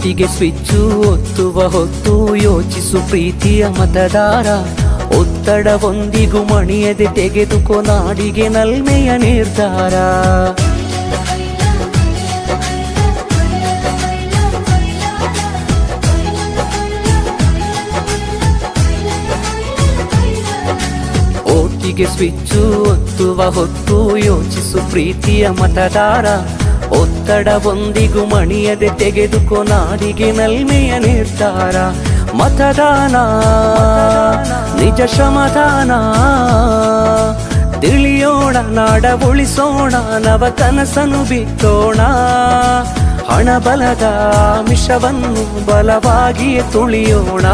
ಓಟಿಗೆ switch ಒತ್ತುವ ಹೊತ್ತು ಯೋಚಿಸು ಪ್ರೀತಿಯ ಮತದಾರ. ಒತ್ತಡವೊಂದಿಗೂ ಮಣಿಯದೆ ತೆಗೆದುಕೋ ನಾಡಿಗೆ ನಲ್ಮೆಯ ನಿರ್ಧಾರ. ಸ್ವಿಚ್ಚು ಒತ್ತುವ ಹೊತ್ತು ಯೋಚಿಸು ಪ್ರೀತಿಯ ಮತದಾರ. ಒತ್ತಡವೊಂದಿಗೂ ಮಣಿಯದೆ ತೆಗೆದುಕೋ ನಾಡಿಗೆ ನಲ್ಮೆಯ ನಿರ್ಧಾರ. ಮತದಾನ, ನಿಜ ಶ್ರಮದಾನ. ತಿಳಿಯೋಣ ನಾಡ ಉಳಿಸೋಣ ನವ ಕನಸನು ಬಿತ್ತೋಣ. ಹಣ ಬಲದ ಮಿಷವನ್ನು ಬಲವಾಗಿಯೇ ತುಳಿಯೋಣ.